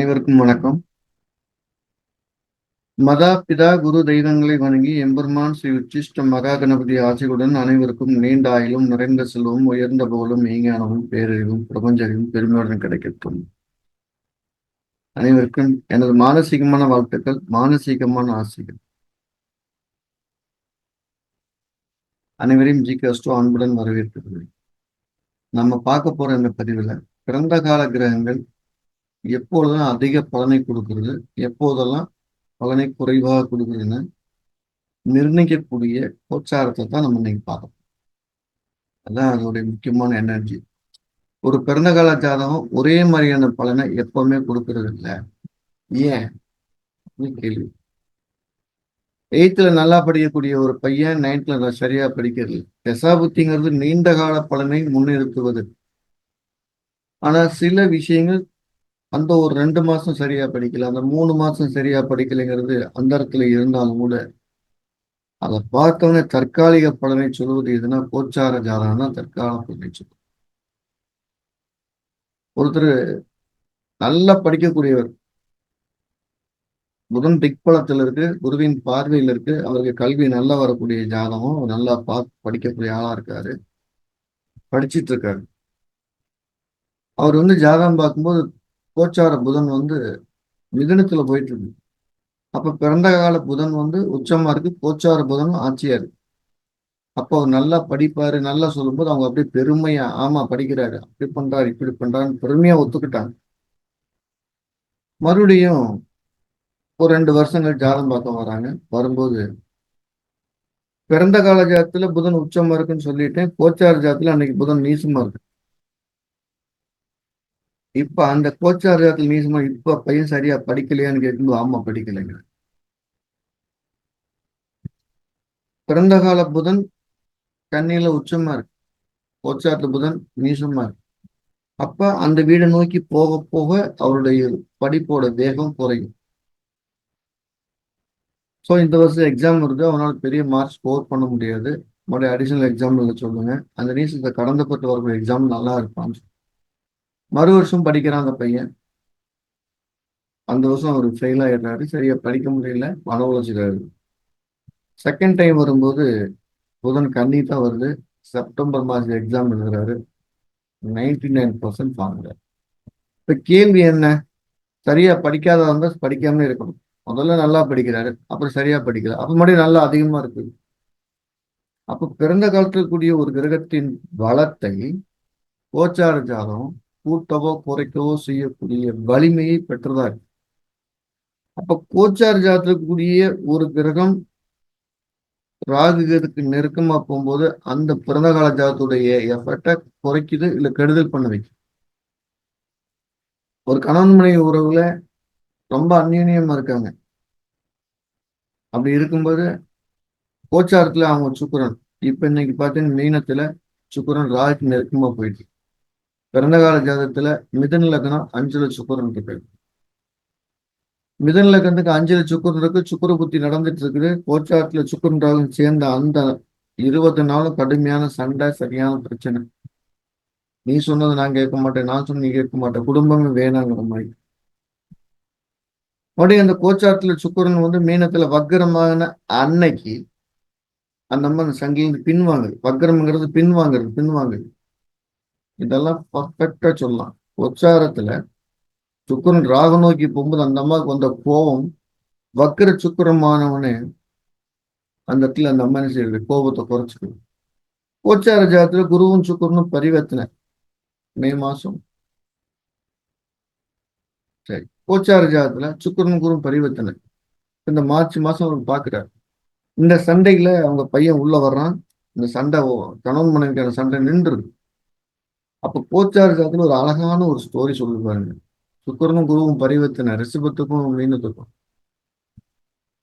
அனைவருக்கும் வணக்கம். மதா பிதா குரு தெய்வங்களை வணங்கி எம்பெருமான் ஸ்ரீ உச்சிஷ்ட மகா கணபதி ஆசையுடன் அனைவருக்கும் நீண்ட ஆயிலும் நிறைந்த செல்வம் உயர்ந்த போலும் மெய்ஞானமும் பேரறிவும் பிரபஞ்ச பெருமையுடன் கிடைக்கட்டும். அனைவருக்கும் எனது மானசீகமான வாழ்த்துக்கள் மானசீகமான ஆசைகள். அனைவரையும் ஜி கஸ்டோ அன்புடன் வரவேற்கிறது நம்ம பார்க்க போற இந்த பதிவுல பிறந்த கால கிரகங்கள் எப்பொழுதெல்லாம் அதிக பலனை கொடுக்கிறது எப்போதெல்லாம் பலனை குறைவாக கொடுக்குறதுன்னு நிர்ணயிக்கக்கூடிய கோச்சாரத்தை தான் நம்ம இன்னைக்கு பார்க்கணும் அதான் அதோடைய முக்கியமான எனர்ஜி ஒரு பிறந்த கால ஜாதகம் ஒரே மாதிரியான பலனை எப்பவுமே கொடுக்கறது இல்லை. ஏன்? கேள்வி எயித்துல நல்லா படிக்கக்கூடிய ஒரு பையன் நைன்த்ல சரியா படிக்கிறது தசாபுத்திங்கிறது நீண்ட கால பலனை முன்னிறுத்துவது. ஆனா சில விஷயங்கள் அந்த ஒரு ரெண்டு மாசம் சரியா படிக்கல அந்த மூணு மாசம் சரியா படிக்கலைங்கிறது அந்த இடத்துல இருந்தாலும் கூட அதை பார்த்தோன்னே தற்காலிக பலனை சொல்வது எதுனா கோச்சார ஜாதகம்னா தான் தற்கால பலனை சொல்லுவது ஒருத்தர் நல்லா படிக்கக்கூடியவர். புதன் திக்பலத்தில் இருக்கு குருவின் பார்வையில் இருக்கு அவருக்கு கல்வி நல்லா வரக்கூடிய ஜாதகம் நல்லா பார்த்து படிக்கக்கூடிய ஆளா இருக்காரு. படிச்சிட்டு இருக்காரு. அவர் வந்து ஜாதகம் பார்க்கும்போது கோச்சார புதன் வந்து மிதனத்துல போயிட்டு இருக்கு அப்ப பிறந்த கால புதன் வந்து உச்சமா இருக்கு கோச்சார புதன் ஆட்சியா இருக்கு. அப்போ அவர் நல்லா படிப்பாரு நல்லா சொல்லும்போது அவங்க அப்படியே பெருமையா ஆமா படிக்கிறாரு. அப்படி பண்றாரு இப்படி பண்றாருன்னு பெருமையா ஒத்துக்கிட்டாங்க. மறுபடியும் ஒரு ரெண்டு வருஷங்கள் ஜாதம் பார்க்க வராங்க. வரும்போது பிறந்த கால ஜாதத்துல புதன் உச்சமா இருக்குன்னு சொல்லிட்டேன் கோச்சார ஜாதத்துல அன்னைக்கு புதன் நீசமா இருக்கு. இப்ப அந்த கோச்சாரத்தில் ஜாதத்துல நீசமா இப்ப பையன் சரியா படிக்கலையான்னு கேட்கும்போது ஆமா படிக்கலைங்க. பிறந்த கால புதன் கண்ணியில உச்சமா இருக்கு. கோச்சாரத்து புதன் மீசமா இருக்கு. அப்ப அந்த வீடை நோக்கி போக போக அவருடைய படிப்போட வேகம் குறையும். ஸோ இந்த வருஷம் எக்ஸாம் வருது. அவனால் பெரிய மார்க் ஸ்கோர் பண்ண முடியாது. மறுபடியும் அடிஷனல் எக்ஸாம் சொல்லுங்க. அந்த நீசத்தை கடந்தப்பட்டு வரக்கூடிய எக்ஸாம் நல்லா இருப்பான் மறு வருஷம் படிக்கிறான் அந்த பையன். அந்த வருஷம் அவர் ஃபெயில் ஆகிடுறாரு சரியா படிக்க முடியல. மன உழைச்சிடாரு செகண்ட் டைம் வரும்போது புதன் கண்ணி தான் வருது. செப்டம்பர் மாதம் எக்ஸாம் எழுதுறாரு. நைன்டி நைன் பர்சன்ட் வாங்குறாரு. இப்போ கேள்வி என்ன? சரியா படிக்காத இருந்தால் படிக்காமலே இருக்கணும். முதல்ல நல்லா படிக்கிறாரு. அப்புறம் சரியா படிக்கல. அப்போ மறுபடியும் நல்லா அதிகமா இருக்குது. அப்போ பிறந்த காலத்தில் கூடிய ஒரு கிரகத்தின் பலத்தை கோச்சார ஜாதகம் கூட்டவோ குறைக்கவோ செய்யக்கூடிய வலிமையை பெற்றதா இருக்கு அப்ப கோச்சார் ஜாத்திரக்கூடிய கூடிய ஒரு கிரகம் ராகுகிறதுக்கு நெருக்கமா போகும்போது அந்த பிறந்த கால ஜாதத்துடைய எஃபர்ட்டை குறைக்குது இல்ல கெடுதல் பண்ண வைக்கும் ஒரு கணவன் மனைவி உறவுல ரொம்ப அந்யோன்யமா இருக்காங்க. அப்படி இருக்கும்போது கோச்சாரத்துல அவங்க சுக்கரன் இப்ப இன்னைக்கு பார்த்தீங்கன்னா மீனத்துல சுக்கரன் ராகுக்கு நெருக்கமா போயிட்டு பிறந்த கால ஜாதகத்துல மிதன் லக்னம் அஞ்சுல சுக்கரன் இருக்கு மிதன் லக்னத்துக்கு அஞ்சுல சுக்கரன் இருக்கு சுக்கர புத்தி நடந்துட்டு இருக்குது. கோச்சாரத்துல சுக்கரன் ராகும் சேர்ந்த அந்த இருபது நாளும் கடுமையான சண்டை சரியான பிரச்சனை. நீ சொன்னது நான் கேட்க மாட்டேன் நான் சொன்ன நீ கேட்க மாட்டேன். குடும்பமே வேணாங்கிற மாதிரி. மறுபடியும் அந்த கோச்சாரத்துல சுக்கரன் வந்து மீனத்துல வக்கரமான அன்னைக்கு அந்த அம்மா சங்கிலிருந்து பின்வாங்குது. வக்கரம்ங்கிறது பின்வாங்குறது பின்வாங்குது. இதெல்லாம் பர்ஃபெக்டா சொல்லலாம். கோச்சாரத்துல சுக்கரன் ராக நோக்கி போகும்போது அந்த அம்மாவுக்கு வந்த கோபம் வக்கர சுக்கரமானவனே அந்த இடத்துல அந்த அம்மா என்ன செய்யுது? கோபத்தை குறைச்சிக்கணும் கோச்சார ஜாதத்துல குருவும் சுக்கரனும் பரிவர்த்தனை. மே மாசம். சரி. கோச்சார ஜாதத்துல சுக்கரன் குருவும் பரிவர்த்தனை. இந்த மார்ச் மாசம் அவர் பாக்குறாரு. இந்த சண்டையில அவங்க பையன் உள்ள வர்றான். இந்த சண்டை கணவன் மனைவிக்கான சண்டை நின்றுது. அப்ப கோச்சார ஜாதத்துல ஒரு அழகான ஒரு ஸ்டோரி சொல்லி பாருங்க சுக்கரனும் குருவும் பரிவர்த்தனை ரிஷபத்துக்கும் மீனத்துக்கும்.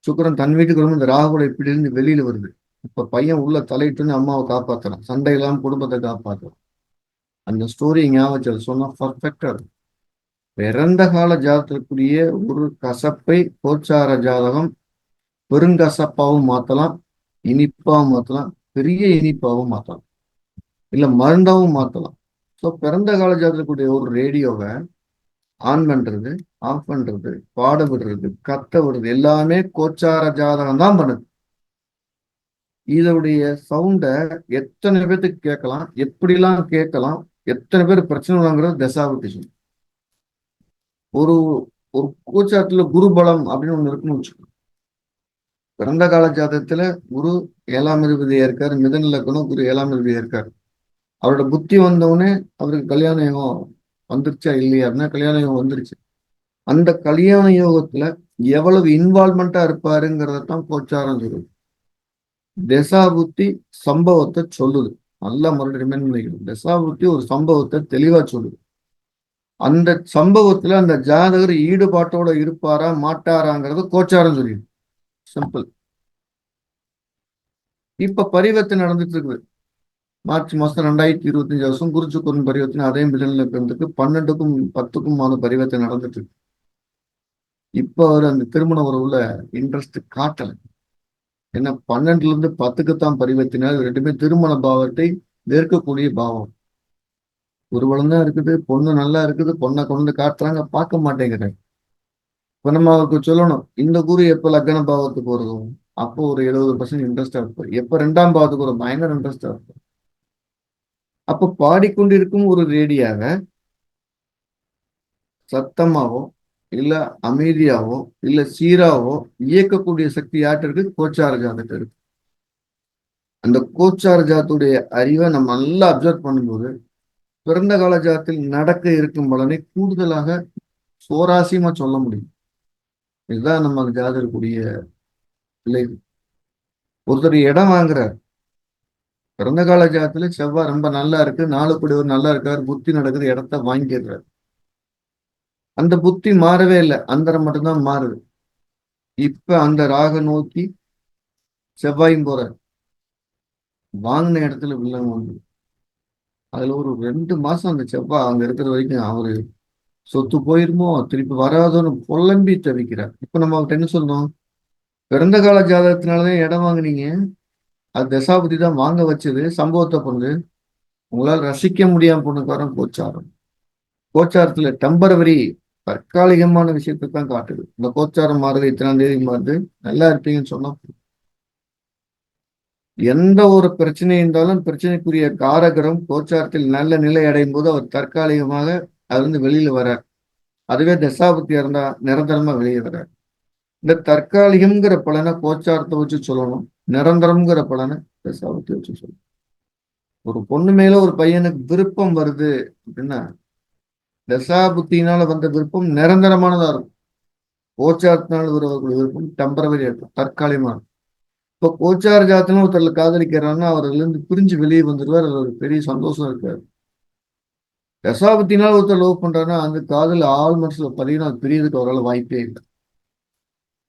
சுக்கரன் தன் வீட்டுக்கு வந்து இந்த ராகுல இப்படி இருந்து வெளியில வருது. இப்ப பையன் உள்ள தலையிட்டுன்னு அம்மாவை காப்பாத்துறான். சண்டை இல்லாம குடும்பத்தை காப்பாத்துறான். அந்த ஸ்டோரி ஞாபகம் சொன்னா பர்ஃபெக்டா இருக்கும். பிறந்த கால ஜாதகத்துக்குரிய ஒரு கசப்பை கோச்சார ஜாதகம் பெருங்கசப்பாவும் மாத்தலாம் இனிப்பாவும் மாத்தலாம் பெரிய இனிப்பாவும் மாத்தலாம். இல்ல மருந்தாவும் மாத்தலாம். ஸோ பிறந்த கால ஜாதகத்துக்குரிய ஒரு ரேடியோவை ஆன் பண்றது ஆஃப் பண்றது பாட விடுறது கத்த விடுறது எல்லாமே கோச்சார ஜாதகம் தான் பண்ணுது. இதோடைய சவுண்ட எத்தனை பேர்த்துக்கு கேட்கலாம் எப்படிலாம் கேட்கலாம் எத்தனை பேர் பிரச்சனை வாங்குறது தசாபுத்தி சொல்லு. ஒரு ஒரு குரு குருபலம் அப்படின்னு ஒண்ணு இருக்குன்னு வச்சுக்கோ பிறந்த கால ஜாதகத்துல குரு ஏழாம் அதிபதியா இருக்காரு மிதன குரு ஏழாம் அதிபதியா இருக்காரு. அவரோட புத்தி வந்தவுடனே அவருக்கு கல்யாண யோகம் வந்துருச்சா இல்லையாருன்னா கல்யாண யோகம் வந்துருச்சு. அந்த கல்யாண யோகத்துல எவ்வளவு இன்வால்மெண்டா இருப்பாருங்கிறத தான் கோச்சாரம் சொல்லுது. தசா புத்தி சம்பவத்தை சொல்லுது. நல்லா மறுபடியும் ரிமைண்ட் பண்ணிக்கணும். தசா புத்தி ஒரு சம்பவத்தை தெளிவா சொல்லுது. அந்த சம்பவத்துல அந்த ஜாதகர் ஈடுபாட்டோட இருப்பாரா மாட்டாராங்கிறது கோச்சாரம் சொல்லிடுது. சிம்பிள் இப்ப பரிவர்த்தனை நடந்துட்டு இருக்குது. மார்ச் மாசம் ரெண்டாயிரத்தி இருபத்தஞ்சு வருஷம் குருச்சுக்குரன் பரிவர்த்தனை அதே மிதனில் இருக்கிறதுக்கு பன்னெண்டுக்கும் பத்துக்குமான பரிவர்த்தனை நடந்துட்டு இருக்கு. இப்ப அவர் அந்த திருமண உறவுல இன்ட்ரெஸ்ட் காட்டல. ஏன்னா பன்னெண்டுல இருந்து பத்துக்குத்தான் பரிவர்த்தினார் ரெண்டுமே திருமண பாவத்தை வெறுக்கக்கூடிய பாவம். ஒரு தான் இருக்குது பொண்ணு நல்லா இருக்குது பொண்ணை கொண்டு காட்டுறாங்க பார்க்க மாட்டேங்கிறாங்க இப்போ நம்ம அவருக்கு சொல்லணும் இந்த குரு எப்ப லக்ன பாவத்துக்கு வருதோ அப்போ ஒரு எழுபது பர்சன்ட் இன்ட்ரெஸ்டா இருப்பார். எப்ப ரெண்டாம் பாவத்துக்கு ஒரு பயங்கர இன்ட்ரெஸ்டாக இருப்பார். அப்ப பாடிக்கொண்டிருக்கும் ஒரு ரேடியாக சத்தமாவோ இல்ல அமைதியாவோ இல்ல சீராவோ இயக்கக்கூடிய சக்தி யார்கிட்ட இருக்கு? கோச்சார ஜாதகத்தை இருக்கு. அந்த கோச்சார ஜாத்துடைய அறிவை நம்ம நல்லா அப்சர்வ் பண்ணும்போது பிறந்த கால ஜாத்தில் நடக்க இருக்கும் பலனை கூடுதலாக சுவாரஸ்யமா சொல்ல முடியும். இதுதான் நம்ம ஜாதகக்கூடிய விளைவு. ஒருத்தர் இடம் வாங்குறார். பிறந்த கால ஜாதத்துல செவ்வாய் ரொம்ப நல்லா இருக்கு நாலு ஒரு நல்லா இருக்காரு புத்தி நடக்குது இடத்த வாங்கிடுறாரு. அந்த புத்தி மாறவே இல்லை அந்தரம் மட்டும்தான் மாறுது. இப்ப அந்த ராக நோக்கி செவ்வாயும் போறாரு. வாங்கின இடத்துல வில்லங்க வந்து அதுல ஒரு ரெண்டு மாசம் அந்த செவ்வாய் அங்க இருக்கிற வரைக்கும் அவரு சொத்து போயிருமோ திருப்பி வராதோன்னு புலம்பி தவிக்கிறார் இப்ப நம்ம அவர்கிட்ட என்ன சொல்லணும் பிறந்த கால ஜாதகத்தினாலதான் இடம் வாங்கினீங்க. அது தசாபதி தான் வாங்க வச்சது சம்பவத்தை பொண்ணு உங்களால் ரசிக்க முடியாம பொண்ணுக்காரன் கோச்சாரம். கோச்சாரத்துல டெம்பரவரி தற்காலிகமான விஷயத்தை தான் காட்டுது. இந்த கோச்சாரம் மாறுது இத்தனாம் தேதி மாறுது நல்லா இருப்பீங்கன்னு சொன்னா எந்த ஒரு பிரச்சனை இருந்தாலும் பிரச்சனைக்குரிய காரகரம் கோச்சாரத்தில் நல்ல நிலை அடையும் போது அவர் தற்காலிகமாக அது வந்து வெளியில வரார் அதுவே தசாபத்தியா இருந்தா நிரந்தரமா வெளியே வரார் இந்த தற்காலிகம்ங்கிற பலனை கோச்சாரத்தை வச்சு சொல்லணும். நிரந்தரம்ங்கிற பலனை தசாபத்தி வச்சு சொல்லணும் ஒரு பொண்ணு மேல ஒரு பையனுக்கு விருப்பம் வருது அப்படின்னா தசாபுத்தினால வந்த விருப்பம் நிரந்தரமானதா இருக்கும். கோச்சாரத்தினால் வருவக்கூடிய விருப்பம் டெம்பரவரி இருக்கும் தற்காலிகமான இப்போ கோச்சார ஜாத்திரம் ஒருத்தர் காதலிக்கிறான்னா அவர்லேருந்து பிரிஞ்சு வெளியே வந்துடுவார் அது ஒரு பெரிய சந்தோஷம் இருக்காரு தசாபத்தினால் ஒருத்தர் லவ் பண்றாருன்னா அந்த காதல் ஆள் மனசுல அது பிரியதுக்கு அவரால் வாய்ப்பே இல்லை.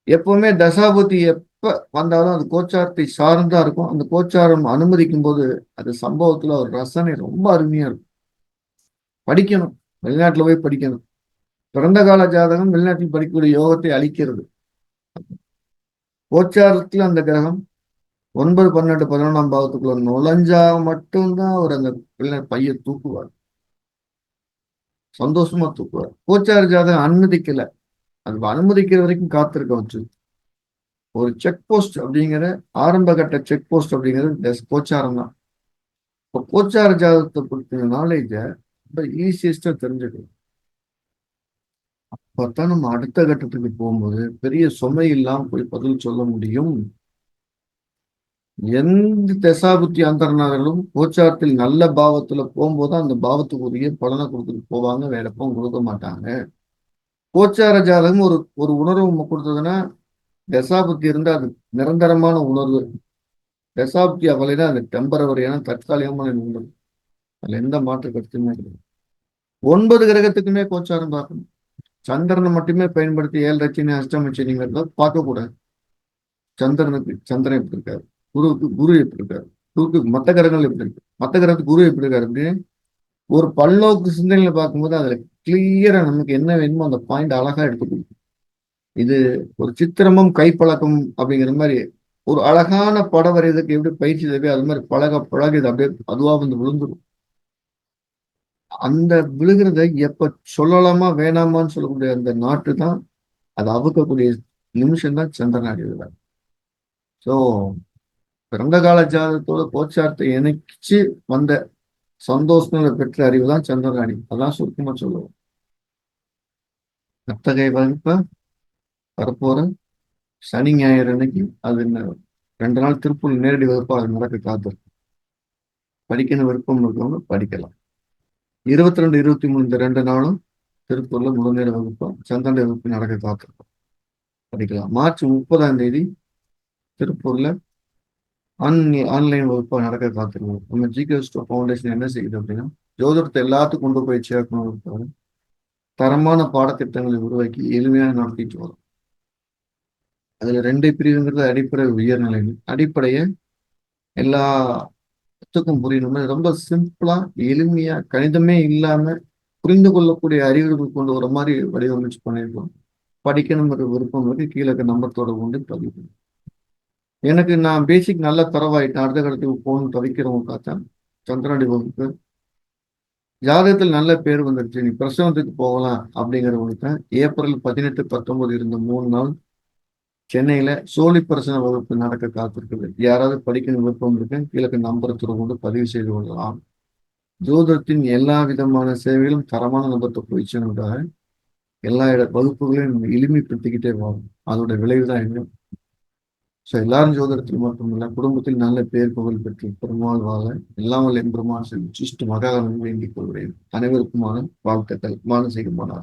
எப்பவுமே தசாபதி எப்ப வந்தாலும் அது கோச்சாரத்தை சார்ந்தா இருக்கும். அந்த கோச்சாரம் அனுமதிக்கும் போது அது சம்பவத்துல ஒரு ரசனை ரொம்ப அருமையா இருக்கும். படிக்கணும். வெளிநாட்டுல போய் படிக்கணும். பிறந்த கால ஜாதகம் வெளிநாட்டில் படிக்கக்கூடிய யோகத்தை அளிக்கிறது. கோச்சாரத்துல அந்த கிரகம் ஒன்பது பன்னெண்டு பதினொன்றாம் பாவத்துக்குள்ள நுழைஞ்சா மட்டும்தான் அவர் அந்த பிள்ளை பைய தூக்குவார். சந்தோஷமா தூக்குவார். கோச்சார ஜாதகம் அனுமதிக்கல. அது அனுமதிக்கிற வரைக்கும் காத்திருக்க வச்சு ஒரு செக் போஸ்ட் அப்படிங்கிற ஆரம்ப கட்ட செக் போஸ்ட் அப்படிங்கிறது கோச்சாரம் தான் இப்போ கோச்சார ஜாதகத்தை பொறுத்த நாலேஜ ரொம்ப ஈஸியஸ்டாக தெரிஞ்சுக்கணும். அப்பதான் நம்ம அடுத்த கட்டத்துக்கு போகும்போது பெரிய சுமை இல்லாமல் போய் பதில் சொல்ல முடியும். எந்த தசாபுத்தி அந்தரநாதர்களும் கோச்சாரத்தில் நல்ல பாவத்துல போகும்போது அந்த பாவத்துக்குரிய பலனை கொடுத்துட்டு போவாங்க வேற எப்பவும் கொடுக்க மாட்டாங்க. கோச்சார ஜாதகம் ஒரு ஒரு உணர்வு கொடுத்ததுன்னா தசாபுத்தி இருந்தால் அது நிரந்தரமான உணர்வு. தசாபுத்தி அவளைனா அது டெம்பரவரியான தற்காலிகமான உணர்வு. அதில் எந்த மாற்று கருத்துமே கிடையாது. ஒன்பது கிரகத்துக்குமே கோச்சாரம் பார்க்கணும். சந்திரனை மட்டுமே பயன்படுத்தி ஏழு லட்சணி அஷ்டமச்சினிங்கிறத பார்க்கக்கூடாது. சந்திரனுக்கு சந்திரன் எப்படி இருக்காரு? குருவுக்கு குரு எப்படி இருக்காரு? குருக்கு மற்ற கிரகங்கள் எப்படி இருக்கு? மற்ற கிரகத்துக்கு குரு எப்படி இருக்காரு? அப்படின்னு ஒரு பல்லோக்கு சிந்தனையில பார்க்கும்போது அதுல கிளியரா நமக்கு என்ன வேணுமோ அந்த பாயிண்ட் அழகா எடுத்து கொடுக்கும் இது ஒரு சித்திரமும் கைப்பழக்கம் அப்படிங்கிற மாதிரி ஒரு அழகான படம் வரையதுக்கு எப்படி பயிற்சி தேவையோ அது மாதிரி பழக பழக இது அப்படியே அதுவா வந்து விழுந்துடும் அந்த விழுகிறத எப்ப சொல்லலாமா வேணாமான்னு சொல்லக்கூடிய அந்த நாட்டு தான் அது அவுக்கக்கூடிய நிமிஷம் தான் சந்திரநாடி விழா ஸோ பிறந்த கால ஜாதகத்தோட கோச்சாரத்தை இணைச்சு வந்த சந்தோஷங்களை பெற்ற அறிவு தான் சந்திரநாடி அதான் சுருக்கமா சொல்லுவோம். அத்தகைய வகுப்பை வரப்போற சனி ஞாயிறு அன்னைக்கு அது ரெண்டு நாள் திருப்பூர் நேரடி வகுப்பாக அது நடக்க காத்திருக்கு படிக்கணும் விருப்பம் இருக்கிறவங்க படிக்கலாம். இருபத்தி ரெண்டு இருபத்தி மூணு இந்த ரெண்டு நாளும் திருப்பூர்ல முதல்நேர வகுப்பும் சந்தன வகுப்பு நடக்க காத்திருக்கோம். படிக்கலாம். மார்ச் முப்பதாம் தேதி திருப்பூர்ல ஆன் ஆன்லைன் வகுப்பாக நடக்க காத்திருக்கோம். நம்ம ஜிகே ஸ்டோ ஃபவுண்டேஷன் என்ன செய்யுது அப்படின்னா ஜோதிடத்தை எல்லாத்துக்கும் கொண்டு போய் சேர்க்கணும் தரமான பாடத்திட்டங்களை உருவாக்கி எளிமையாக நடத்திட்டு வரும். அதுல ரெண்டு பிரிவுங்கிறது அடிப்படை உயர்நிலை அடிப்படையை எல்லாத்துக்கும் புரியணும்னா ரொம்ப சிம்பிளா எளிமையா கணிதமே இல்லாம புரிந்து கொள்ளக்கூடிய அறிவுகள் கொண்டு வர மாதிரி வடிவமைச்சு பண்ணியிருக்கோம். படிக்கணுங்கிற விருப்பம் இருக்கு. கீழே நம்பத்தோட கொண்டு பதிவு. எனக்கு நான் பேசிக் நல்ல தரவாயிட்டேன். அடுத்த கடத்துக்கு போகணும்னு தவிக்கிறவங்க பார்த்தா சந்திராடி வகுப்பு ஜாதகத்தில் நல்ல பேர் வந்துருச்சு. நீ பிரசவத்துக்கு போகலாம் அப்படிங்கிறவங்களுக்கு ஏப்ரல் பதினெட்டு பத்தொன்பது இருந்த மூணு நாள் சென்னையில சோழி பிரசன வகுப்பு நடக்க காத்திருக்குது. யாராவது படிக்கணும் விருப்பம் இருக்கு கீழக்கு நம்பர் கொண்டு பதிவு செய்து கொள்ளலாம். ஜோதிடத்தின் எல்லா விதமான சேவைகளும் தரமான நபர்கிட்ட போயிடுச்சுன்றதாக எல்லா இட வகுப்புகளையும் எளிமைப்படுத்திக்கிட்டே வரும் அதோட விளைவு தான் என்ன ஸோ எல்லாரும் ஜோதிடத்தில் மட்டுமல்ல குடும்பத்தில் நல்ல பேர் புகழ் பெற்று பெருமாள் வாழ எல்லாம் வல்ல எம்பெருமான் செல்வி சிஷ்டு மகாகணம் வேண்டிக் கொள்கிறேன். அனைவருக்குமான வாழ்த்துக்கள். மானசீகமான